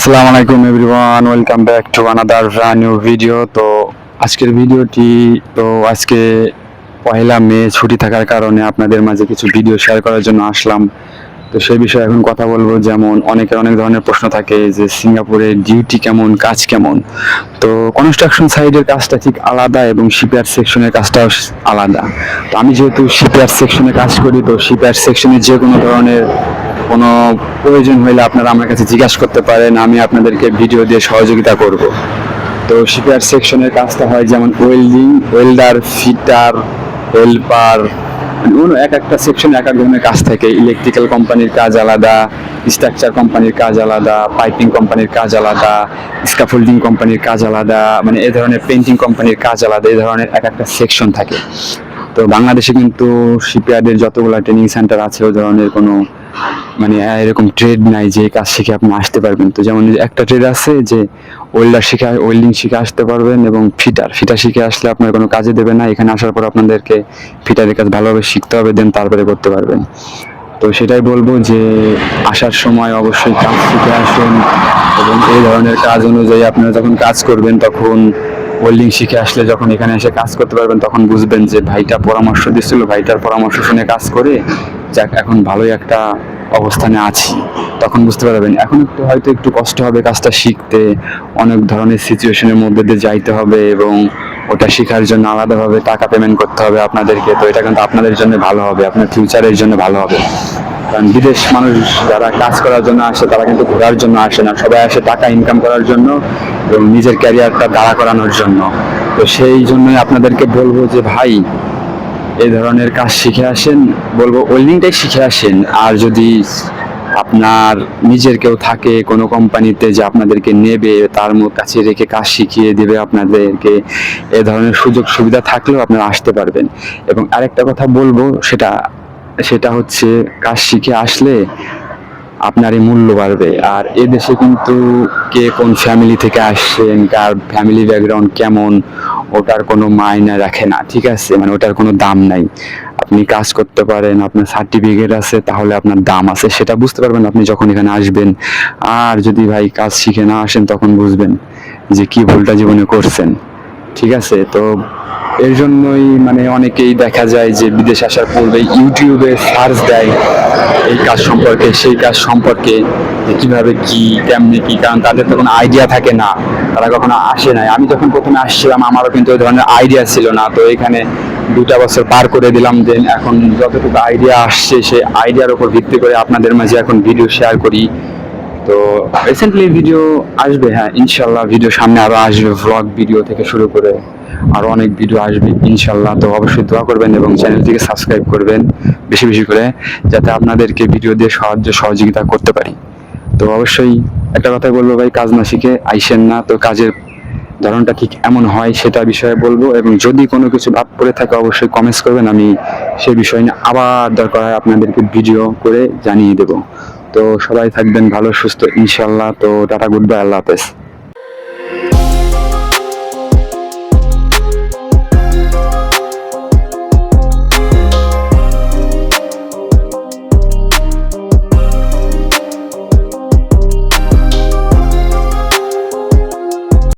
আসসালামু আলাইকুম everyone, welcome back to another new video তো আজকের ভিডিওটি, তো আজকে পহেলা মে ছুটি থাকার কারণে আপনাদের মাঝে কিছু ভিডিও শেয়ার করার জন্য আসলাম। তো সেই বিষয়ে এখন কথা বলব, যেমন অনেকের অনেক ধরনের প্রশ্ন থাকে যে সিঙ্গাপুরে ডিউটি কেমন, কাজ কেমন। তো কনস্ট্রাকশন সাইডের কাজটা ঠিক আলাদা এবং শিপইয়ার্ড সেকশনের কাজটাও আলাদা। তো আমি যেহেতু শিপইয়ার্ড সেকশনে কাজ করি, তো শিপইয়ার্ড সেকশনে যে কোনো ধরনের কোনো প্রয়োজন হলে আপনারা আমার কাছে জিজ্ঞাসা করতে পারেন, আমি আপনাদেরকে ভিডিও দিয়ে সহযোগিতা করব। তো শিপইয়ার্ড সেকশনের কাজটা হয় যেমন ওয়েল্ডিং ওয়েল্ডার ফিটার হেল্পার মানে এক একটা সেকশন এক এক ধরনের কাজ থাকে। ইলেকট্রিক্যাল কোম্পানির কাজ আলাদা স্ট্রাকচার কোম্পানির কাজ আলাদা পাইপিং কোম্পানির কাজ আলাদা স্কাফোল্ডিং কোম্পানির কাজ আলাদা মানে এ ধরনের পেন্টিং কোম্পানির কাজ আলাদা, এ ধরনের এক একটা সেকশন থাকে। তো বাংলাদেশে কিন্তু শিপইয়ার্ডের যতগুলো ট্রেনিং সেন্টার আছে ওই ধরনের কোনো মানে এরকম ট্রেড নাই যে কাজ শিখে আপনি আসতে পারবেন। তো যেমন একটা ট্রেড আছে যে ওয়েল্ডার শিখে ওয়েল্ডিং শিখে আসতে পারবেন এবং ফিটার ফিটার শিখে আসলে আপনার কোনো কাজে দেবে না। এখানে আসার পর আপনাদেরকে ফিটারের কাজ ভালোভাবে শিখতে হবে দেন তারপরে করতে পারবেন। তো সেটাই বলব যে, আসার সময় অবশ্যই কাজ শিখে আসুন এবং এই ধরনের কাজ অনুযায়ী আপনারা যখন কাজ করবেন, তখন ওয়েল্ডিং শিখে আসলে যখন এখানে এসে কাজ করতে পারবেন, তখন বুঝবেন যে ভাইটা পরামর্শ দিচ্ছিল ভাইটার পরামর্শ শুনে কাজ করে যাক, এখন ভালোই একটা অবস্থানে আছি। তখন বুঝতে পারবেন, এখন একটু হয়তো একটু কষ্ট হবে কাজটা শিখতে, অনেক ধরনের সিচুয়েশনের মধ্যে দিয়ে যাইতে হবে এবং ওটা শেখার জন্য আলাদাভাবে টাকা পেমেন্ট করতে হবে আপনাদেরকে, তো এটা কিন্তু আপনাদের জন্য ভালো হবে, আপনার ফিউচারের জন্য ভালো হবে। কারণ বিদেশ মানুষ যারা কাজ করার জন্য আসে, তারা কিন্তু ঘোরার জন্য আসে না। সবাই আসে টাকা ইনকাম করার জন্য এবং নিজের ক্যারিয়ারটা দাঁড়া করানোর জন্য। তো সেই জন্যই আপনাদেরকে বলব যে, ভাই, এই ধরনের কাজ শিখে আসেন। বলব ওয়েল্ডিংটাই শিখে আসেন। আর যদি আপনার নিজের কেউ থাকে কোনো কোম্পানিতে যে আপনাদেরকে নেবে, তার কাছে রেখে কাজ শিখিয়ে দেবে আপনাদেরকে, এ ধরনের সুযোগ সুবিধা থাকলেও আপনারা আসতে পারবেন। এবং আরেকটা কথা বলব, সেটা সেটা হচ্ছে কাজ শিখে আসলে আপনারই মূল্য বাড়বে। আর এদেশে কিন্তু কে কোন ফ্যামিলি থেকে আসছেন, কার ফ্যামিলি ব্যাকগ্রাউন্ড কেমন, ওটার কোনো মায়না রাখে না, ঠিক আছে? মানে ওটার কোনো দাম নাই। আপনি কাজ করতে পারেন, আপনার সার্টিফিকেট আছে, তাহলে আপনার দাম আছে, সেটা বুঝতে পারবেন আপনি যখন এখানে আসবেন। আর যদি ভাই কাজ শিখে না আসেন, তখন বুঝবেন যে কি ভুলটা জীবনে করছেন, ঠিক আছে? তো এর জন্যই মানে অনেকেই দেখা যায় যে বিদেশ আসার পূর্বে ইউটিউবে সার্চ দেয় এই কাজ সম্পর্কে, সেই কাজ সম্পর্কে যে কীভাবে কি, কেমনে কি, কারণ তাদের তো কোনো আইডিয়া থাকে না, তারা কখনো আসে নাই। আমি যখন প্রথমে আসছিলাম, আমারও কিন্তু ওই ধরনের আইডিয়া ছিল না। তো এখানে দুটা বছর পার করে দিলাম দেন এখন যতটুকু আইডিয়া আসছে, সেই আইডিয়ার উপর ভিত্তি করে আপনাদের মাঝে এখন ভিডিও শেয়ার করি। তো রিসেন্টলি ভিডিও আসবে হ্যাঁ ইনশাল্লাহ ভিডিও সামনে আরও আসবে ভ্লগ ভিডিও থেকে শুরু করে আরও অনেক ভিডিও আসবে, ইনশাল্লাহ। তো অবশ্যই দোয়া করবেন এবং চ্যানেলটিকে সাবস্ক্রাইব করবেন বেশি বেশি করে, যাতে আপনাদেরকে ভিডিও দিয়ে সাহায্য, সহযোগিতা করতে পারি। তো অবশ্যই একটা কথাই বলব ভাই, কাজ না শিখে আইসেন না। তো কাজের ধরনটা ঠিক এমন হয় সেটা বিষয়ে বলব এবং যদি কোনো কিছু ভাব পড়ে থাকে অবশ্যই কমেন্টস করবেন। আমি সেই বিষয় নিয়ে আবার দরকার হয় আপনাদেরকে ভিডিও করে জানিয়ে দেব। তো সবাই থাকবেন ভালো সুস্থ ইনশাল্লাহ তো টাটা গুড বাই আল্লাহ হাফেজ।